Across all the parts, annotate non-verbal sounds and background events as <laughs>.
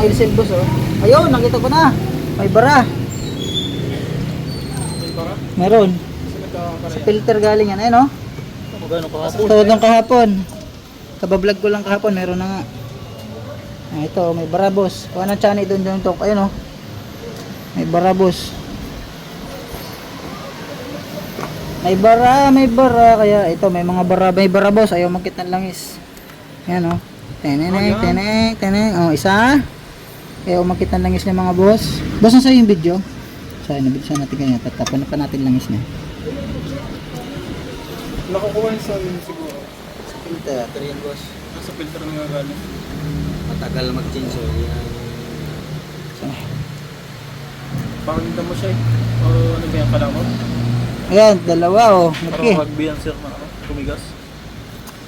oil seal boss oh. Ayun, nakita ko na. May bara. Meron. Sa filter galing yan. Ayun oh. Magano ka Sa Tulad ng kahapon. Kabablog ko lang kahapon, meron na nga. Ah, ito, may barabos. Kung anong chani doon doon tok. Ayun oh. May barabos. May bara, may bara. Kaya ito, may mga bara, may barabos. Ayaw magkit ng langis. Ayan oh. Tenenek, tenek, tenek. Oh, isa. Ayaw magkit ng langis ng mga boss. Boss, nasa yung video? Sa nabigyan natin ganyan. Tatapan na pa natin langis niya. Nakukuha sa siguro. Filter. Rin boss. Nasa filter na nga galing. Matagal mag-change oh. Yan. Pakaganda mo siya eh. O ano ba yan pala mo? Ayan, dalawa oh. Parang Okay. rugby yan sir na ano, tumigas.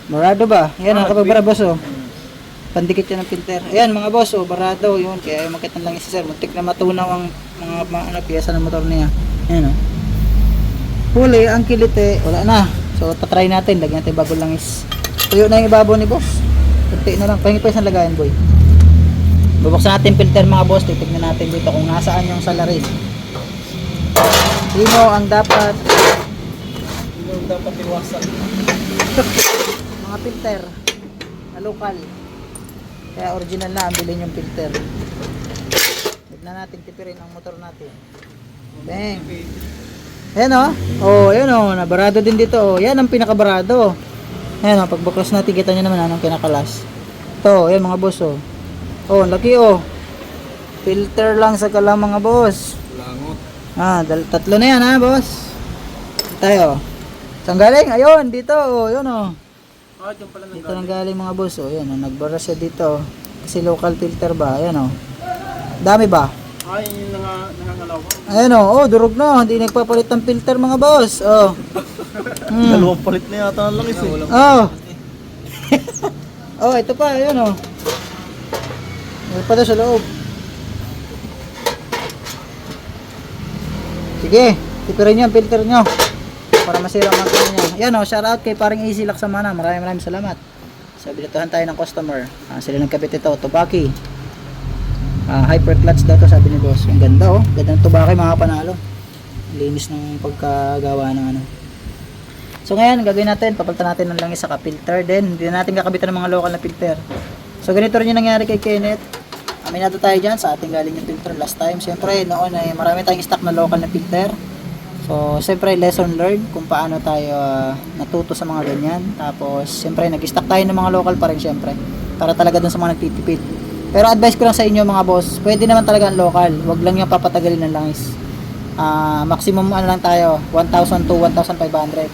Barado ba? Yan ang Ah, kababara boss oh. Hmm. Pandikit yan ng filter. Ayan mga boss oh, barado yun. Kaya makita lang si sir. Muntik na matunaw ang mga, mga ano, piyesa ng motor niya. Ayan oh. Huli, ang kilite, wala na. So, tatry natin. Lagyan natin bago lang is. Tuyo na yung ibabaw ni boss. Kunti na lang. Pahingi pa isang lagayan boy. Bubuksan natin filter mga boss. Titignan natin dito kung nasaan yung salarin. Sino ang dapat Hindi mo dapat iwasan. <laughs> mga filter na local kaya original na ang bilhin yung filter. Huwag na natin tipirin ang motor natin. Bang. Ayan o oh ayan o nabarado din dito oh. Yan ang pinakabarado. Ayan o pagbuklas natin kita nyo naman anong kinakalas ito ayan mga boss oh. Oh ang laki oh. Filter lang sa kalang mga boss. Langot. ah tatlo na yan ha boss. Tayo. Saan galing? Ayun dito oh. Yun oh Ah, dyan pala nang dito nang galing mga boss, oh. Yan, oh. nagbara siya dito. Kasi local filter ba? Ayan, oh. Dami ba? Yun yung nanga, nangangalaw ko. Ayan, oh. Oh, durog na. Hindi nagpapalit ng filter mga boss. Oh. <laughs> Hmm. Dalawang palit na yata ang langis eh. Oh. <laughs> oh, ito pa. Ayan, oh. Meron pa sa loob. Sige, tipirin niyo ang filter niyo. Para masira ang mga niya. Yan oh, shout out kay paring Easy Laksamana. Maraming maraming salamat. Sabi binatuhan tayo ng customer. Ah, sila nagkabit ito, Tobaki. Ah, hyper clutch daw to sabi ni boss. Ang ganda oh. Ganda ng Tobaki mga panalo. Linis ng pagkagawa ng ano. So ngayon, gagawin natin, papalitan natin ng langis sa filter din. Hindi na natin kakabitan ng mga local na filter. So ganito rin yung nangyari kay Kenneth. Aminado tayo dyan sa ating galing yung filter last time. Siyempre, noon ay marami tayong stock na local na filter. So, siyempre, lesson learned kung paano tayo ah, natuto sa mga ganyan. Tapos, siyempre, nag-stock tayo ng mga local pa rin, siyempre. Para talaga dun sa mga nagtitipid. Pero advice ko lang sa inyo mga boss, pwede naman talaga ang local. Huwag lang yung papatagalin ng langis. Ah, maximum ano lang tayo, 1,000 to 1,500.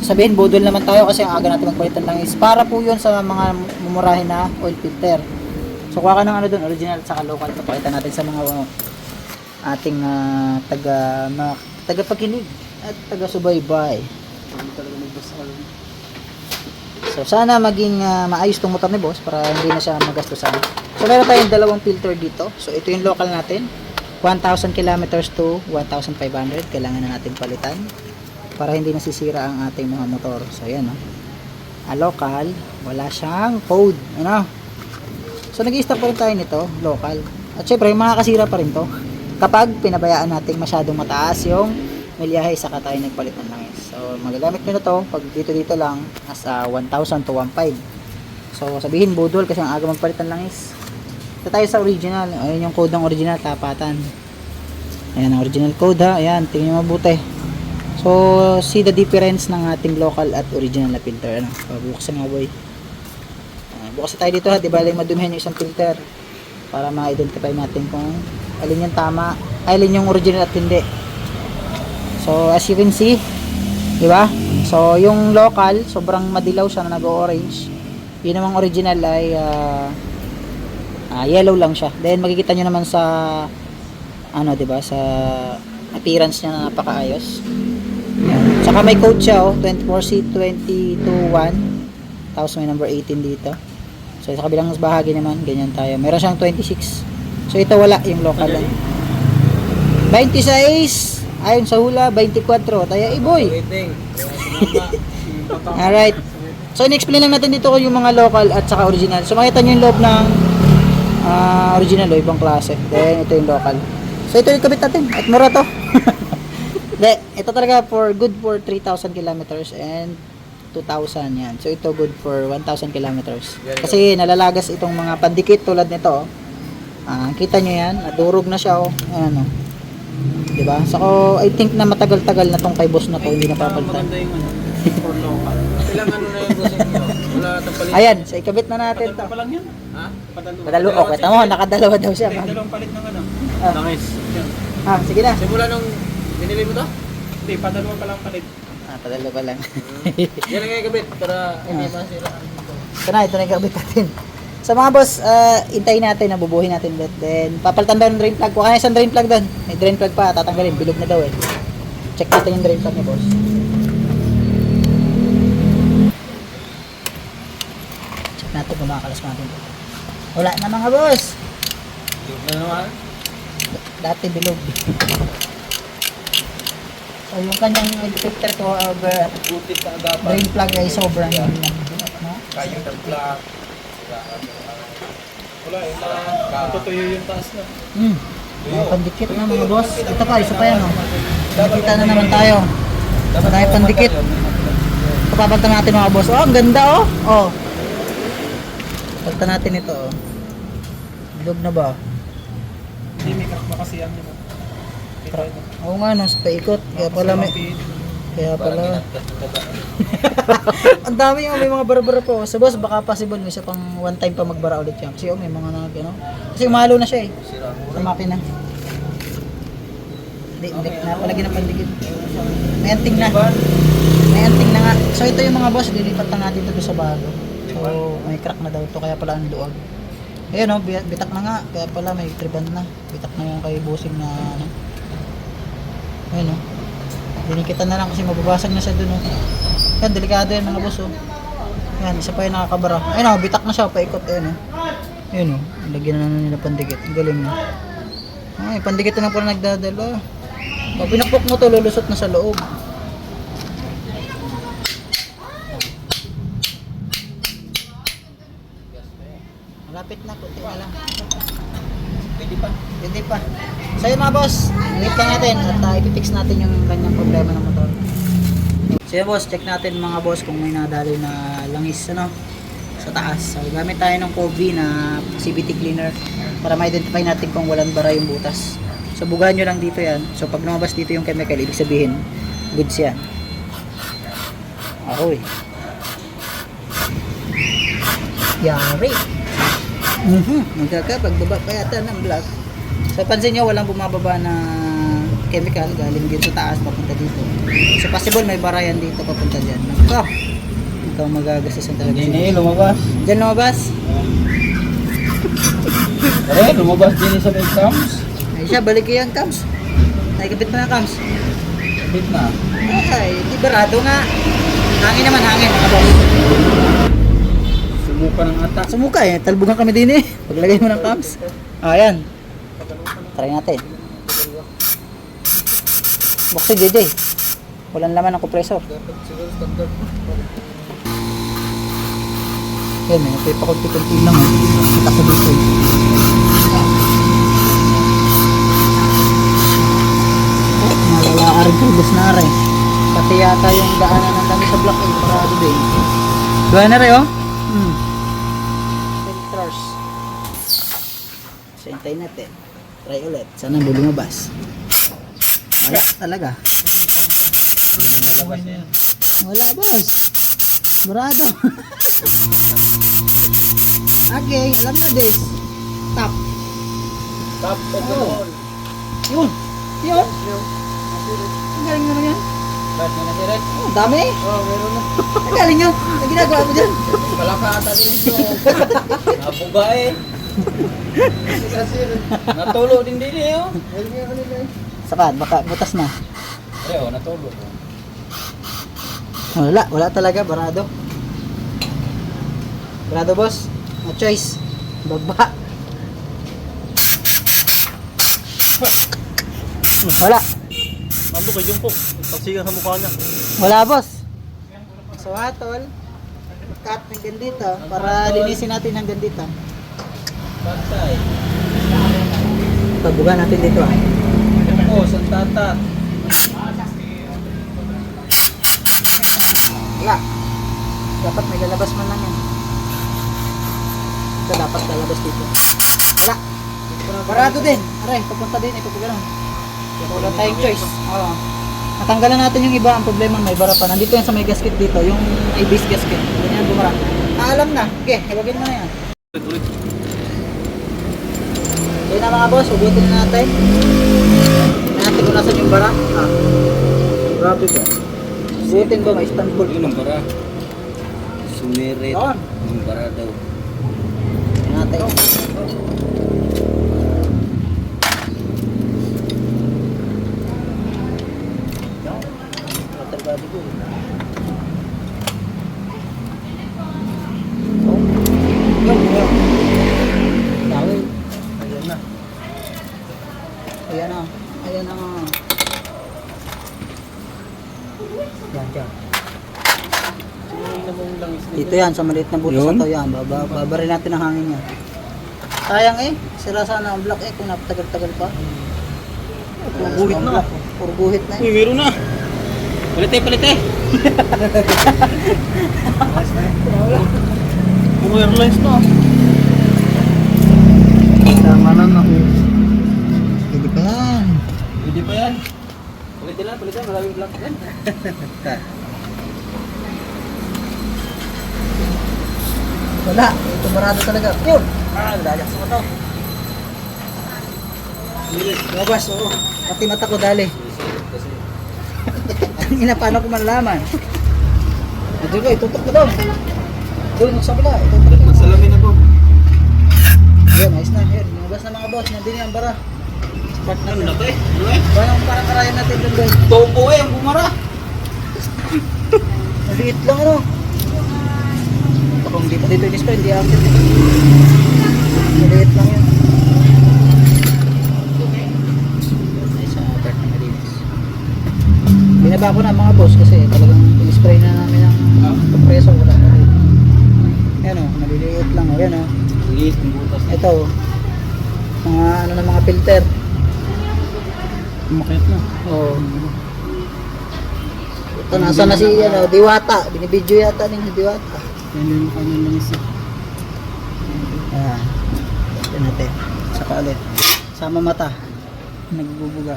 Sabihin, budol naman tayo kasi ang aga natin magpalit ng langis. Para po yun sa mga mumurahin na oil filter. So, kuha ka ng ano dun, original at saka local. Papakita natin sa mga uh, ating ah, taga, mga, taga pakinig at taga subaybay. Hindi talaga nagbasal. So, sana maging ah, maayos tong motor ni boss para hindi na siya magastusan. So, meron tayong dalawang filter dito. So, ito yung local natin. 1,000 kilometers to 1,500. Kailangan na natin palitan para hindi nasisira ang ating mga motor. So, ayan, no? Ah, local, wala siyang code. Ano? So, nag-i-stock pa rin tayo nito, local. At syempre, makakasira pa rin to. Kapag pinabayaan natin masyadong mataas yung milyahe, saka tayo nagpalit ng langis. So, magagamit nyo na to, pag dito-dito lang, nasa 1,000 to 1,500. So, sabihin budol kasi ang aga magpalit ng langis. Ito tayo sa original. Ayun yung code ng original, tapatan. Ayan ang original code ha. Ayan, tingnan nyo mabuti. So, see the difference ng ating local at original na filter. Ano? Pabuksan nga boy. Uh, bukas tayo dito ha. Di ba lang madumihan yung isang filter. Para ma-identify natin kung alin yung tama, ay, alin yung original at hindi. So, as you can see, di ba? So, yung local, sobrang madilaw siya na nag-orange. Yun namang original ay ah, ah, yellow lang siya. Then, makikita nyo naman sa ano, di ba? Sa appearance niya na napakaayos. Yan. Saka may code siya, oh, 24C221. Tapos may number 18 dito. So, sa kabilang bahagi naman, ganyan tayo. Meron siyang 26. So, ito wala, yung local lang. 26! Ayon sa hula, 24. Tayo, eh, boy! Waiting. <laughs> Alright. So, in-explain lang natin dito yung mga local at saka original. So, makita nyo yung loob ng ah, original o ibang klase. Then ito yung local. So ito yung kabit natin. At mura to. <laughs> Hindi, ito talaga for good for 3,000 kilometers and 2,000 yan. So ito good for 1,000 kilometers. Kasi nalalagas itong mga pandikit tulad nito. Ah, kita nyo yan, nadurog na siya oh. Ayan oh. 'Di ba? So I think na matagal-tagal na tong kay boss na to, hindi na papalitan. Maganda yung ano, for local. Ilang ano na yung bossing nyo? Wala itong palit. Ayan, so ikabit na natin to. Pa lang yan. Ha? Padalo. Padalo, kita mo, nakadalawa daw siya. Hindi, dalawang palit ng ano. Ah. Langis. Ah, sige na. Simula nung binili mo to? Hindi, padalo pa lang palit. Ah, padalo pa lang. Yan ang ikabit para hindi masira. Ito na, ito na yung kabit natin. So mga boss, uh, intayin natin, nabubuhin natin ulit. Then, papalitan daw ng drain plug. Kuha na isang drain plug doon. May drain plug pa, tatanggalin. Bilog na daw eh. Check natin yung drain plug ni boss. Check natin kung makakalas natin. Wala na mga boss. Yung na naman. Dati bilog. so yung kanyang filter ko, uh, drain plug ay sobrang yun lang. No? Kayo ng plug. Wala eh. na- Natutuyo yung taas na. Hmm. Mga pandikit na mga boss. Ito pa, isa pa yan oh. Nakita na naman tayo. Tayo pandikit. Papapalta natin mga boss. Oh, ang ganda oh. Oh. Palta natin ito oh. Bilog na ba? Hindi, may ba kasi yan. Oo nga no, sa paikot. Kaya pala may... Kaya pala... <laughs> ang dami yung may mga bara-bara po. Sa boss, baka possible may isa pang one time pa magbara ulit yan. Kasi oh, may mga nag, ano. Kasi umalo na siya eh. Sa makina. Hindi, hindi na palagi ng pandikit. May anting na. May anting na nga. So ito yung mga boss, lilipat na natin ito sa bago. So may crack na daw ito, kaya pala ang luwag. Ayun oh, bi- bitak na nga. Kaya pala may triban na. Bitak na yung kay bossing na ano. Ayun oh. Dinikitan na lang kasi mababasag na siya doon oh. Yan, delikado yan mga boss oh. Yan, isa pa yung nakakabara. Ayun oh, bitak na siya, paikot. Ayun oh. Ayun oh, lagyan na nila pandikit. Ang galing na. Ay, pandikit na pala nagdadala. Pag pinakpok mo to, lulusot na sa loob. Malapit na, kunti na lang. Pwede pa. Hindi pa. Yun mga boss, lang natin at uh, ipipix natin yung kanyang problema ng motor. So yun boss, check natin mga boss kung may nadali na langis ano, sa taas. So gamit tayo ng Kobe na CVT cleaner para ma-identify natin kung walang bara yung butas. So bugahan nyo lang dito yan. So pag lumabas dito yung chemical, ibig sabihin, goods yan. Ahoy. Yari. Mhm, magkakapagbaba pa yata ng vlog. So pansin nyo, walang bumababa na chemical galing dito taas papunta dito. So possible may barayan dito papunta dyan. Nako, ikaw magagasasan talaga. Hindi, lumabas. Diyan lumabas. <laughs> Eh, lumabas din sa exams. Ay siya, balik yan, Kams. Nakikabit mo na, Kams. Bit na. Ay, di barado nga. Hangin naman, hangin. Boss. Sumuka ng ata. Sumuka eh, talbugan kami din eh. Paglagay mo ng Kams. Ah, yan. Try natin. Buksan, JJ. Walang laman ng standard. Yan, may pakunti-kunti lang. Kita ko dito. eh. Oh, malala rin tulos na rin. Pati yata yung daanan ng kami sa block eh. Parado din. Doon na rin oh. Hmm. Filters. So, hintayin natin. Try ulit. Sana hindi lumabas. Wala talaga. Wala boss. Barado. <laughs> okay, alam na this. Tap. Top of the Oh. wall. Yun. Yun. Ang galing naman yan. Mo na direct? Oh, dami. Oh, meron na. <laughs> Ang galing yan. Ang ginagawa mo dyan. Wala ka ata dito. Nabuga eh. Natulo din din eh oh. Saka, baka butas na. Eh oh, natulo. Wala, wala talaga. Barado. Barado, boss. No choice. Baba. Wala. Mando kay Jungkook. Pasigan sa mukha niya. Wala, boss. So, atol. Cut hanggang dito para linisin natin hanggang dito. Bantay. Pabuga natin dito ah. Oh, santatat. Wala. Dapat may lalabas man lang yan. Ito dapat lalabas dito. Wala. Parado din. Aray, papunta din. Ito pa ganun. Wala tayong choice. Oo. Natanggalan natin yung iba. Ang problema may bara pa. Nandito yan sa may gasket dito. Yung ibis gasket. Ganyan bumara. Ah, alam na. Okay, ibagin mo na yan. Ulit-ulit. Okay na mga boss, ubutin na natin. Natin kung nasan yung bara. Ah. Grabe ba? Ubutin ba? Istanbul. Yun ang bara. Sumirit. Doon. Yung bara daw. Tingnan natin. Yan. Water body ko. Oh. Yun, yun. Dami. Ayan na. Ayan na. Ayan na. Yan, yan. Tingnan mo yung langis na Dito yan, sa maliit na butas Yun? na to yan. Baba, babarin natin ang hangin yan. Sayang eh. Sira sana ang block eh kung napatagal-tagal pa. Puro guhit na. Puro guhit na eh. Uy, meron na. Palite, palite. <laughs> Puro airlines na. Tama na na. Hindi pa yan. Hindi pa yan. Palitin lang, palitin. Maraming black yan. <laughs> Wala. Ito barado talaga. Yun. Ah, dayak sa mata. Labas, oo. Pati mata ko dali. <laughs> Ina, paano ko malalaman? Ito ko, itutok ko doon. Doon, sa kabila. Itutok ko. Salamin ako. Yan, ayos na. Yan, lumabas na mga boss. Nandun yung bara. Start na. Ano na to eh? Parang parang karayan natin doon guys. Topo eh, ang bumara. Maliit lang ano. Kung di pa dito in-spray, hindi active. Maliit lang malinis. Binaba ko na mga boss kasi talagang in-spray na namin ang compressor. Wala na rin. Yan o, maliliit lang o. Yan o. Liit ang butas. Ito o. Mga ano na mga filter. Umakit na. Oo. Ito, nasa na si ano, Diwata. Binibidyo yata ni Diwata. Yan yung kanyang langis eh. Ayan. Tignan natin. Saka ulit. Sama mata. Nagbubuga.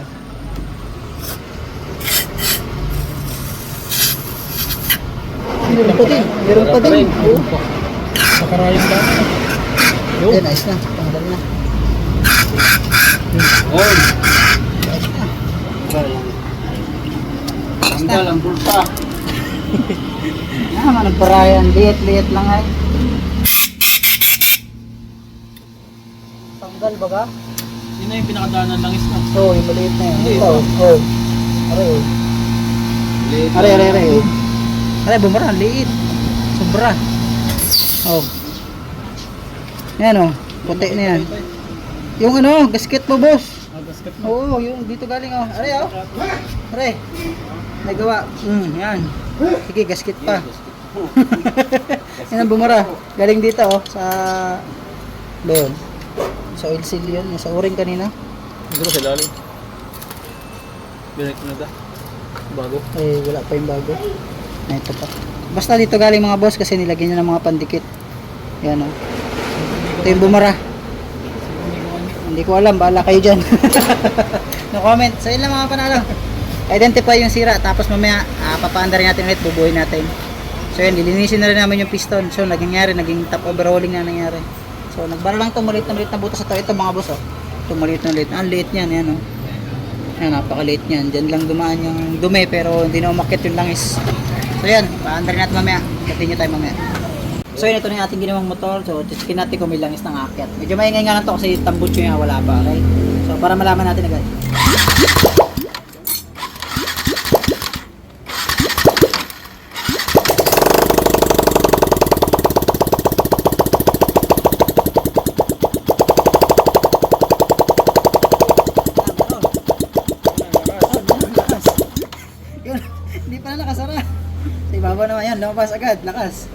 Meron pa din. Meron pa din. Oo. Sa karayang dami. Ayan, ayos na. Tanggal na. Oh, Ayos na. tanggal ang bulta. Ah, managparayan. Liit-liit lang ay. Tanggal ba ka? Yun na yung pinakadaan ng langis na. Oo, yung maliit na yun. Ito. Oo. Aray, oh. Aray, aray, aray. oh. Aray, bumara. Liit. Sobra. Oh. Yan oh. Puti na yan. Yung ano, gasket mo, boss. Ah, gasket na. Oo, yung dito galing oh. Aray, oh. Aray. Nagawa. Mm, yan. Sige, gasket pa. <laughs> yan ang bumara. Galing dito oh. Sa... Doon. Sa oil seal yun. Sa uring kanina. Siguro sa lalim. Binek na da. Bago. Eh, wala pa yung bago. Na ito pa. Basta dito galing mga boss kasi nilagyan niya ng mga pandikit. Yan o. Ito yung bumara. Hindi ko alam, bahala kayo dyan. <laughs> no comment. So yun lang mga panalo. Identify yung sira. Tapos mamaya, uh, papaanda rin natin ulit, bubuhay natin. So yun, lilinisin na rin namin yung piston. So nangyayari, naging top overhauling na nangyari. So nagbara lang itong maliit na maliit na butas sa to. Ito mga boss oh. Ito maliit na maliit. Ang liit niyan, yan oh. Yan, napakaliit niyan. Diyan lang dumaan yung dumi pero hindi na umakit yung langis. So yan, paandar natin mamaya. Continue tayo mamaya. So yun, ito na yung ating ginawang motor. So, checkin natin kung may langis ng akyat. Medyo maingay nga lang to kasi tambutso yung wala pa. Okay? So, para malaman natin agad. Yun, hindi pa na nakasara. Sa ibabaw naman yan, lumabas agad, lakas.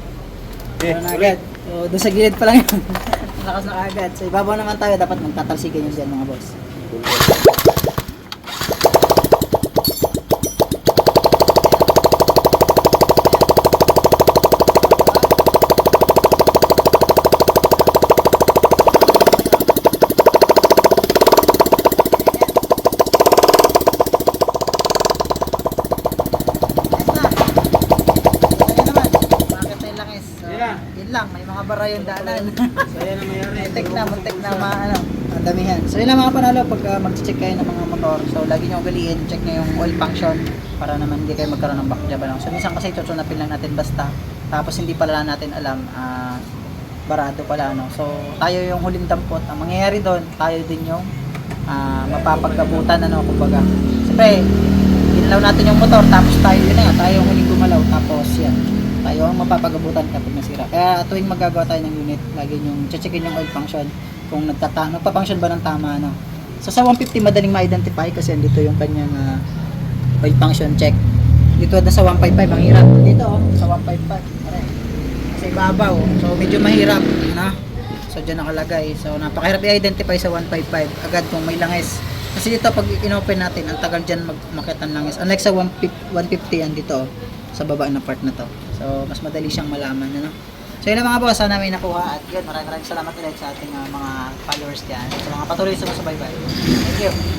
Eh, Meron na agad. So, doon sa gilid pa lang yun. <laughs> lakas na kaagad. So ibabaw naman tayo, dapat magtatalsikan yun dyan mga boss. Lang, may mga bara yung daanan. <laughs> Saya na mayari. Muntik na, muntik na mga ano, ang damihan. So yun lang mga panalo, pag uh, mag-check kayo ng mga motor, so lagi nyo ugaliin, check nyo yung oil function para naman hindi kayo magkaroon ng backjab lang. So minsan kasi tutsunapin lang natin basta, tapos hindi pala natin alam, ah, barado pala no. So tayo yung huling dampot. Ang mangyayari doon, tayo din yung ah, mapapagkabutan ano, kumbaga. Siyempre, ginalaw natin yung motor, tapos tayo yun na tayo yung huling gumalaw, tapos yan tayo ang mapapagabutan kapag nasira. Kaya tuwing magagawa tayo ng unit, lagi yung checkin yung oil function kung nagtata nagpa-function ba ng tama ano. So sa 150 madaling ma-identify kasi andito yung kanyang ah, oil function check. Dito na sa 155 ang hirap. Dito oh, sa 155. Pare. Kasi babaw. So medyo mahirap, na. So diyan nakalagay. So napakahirap i-identify sa 155 agad kung may langis. Kasi dito pag inopen natin, ang tagal diyan magmakita ng langis. Unlike sa 150, 150 yan dito oh, sa baba na part na to. So, mas madali siyang malaman, ano? So, yun mga boss, sana may nakuha at yun, maraming maraming salamat ulit sa ating ah, mga followers dyan. Sa mga patuloy sa mga subaybay. Thank you.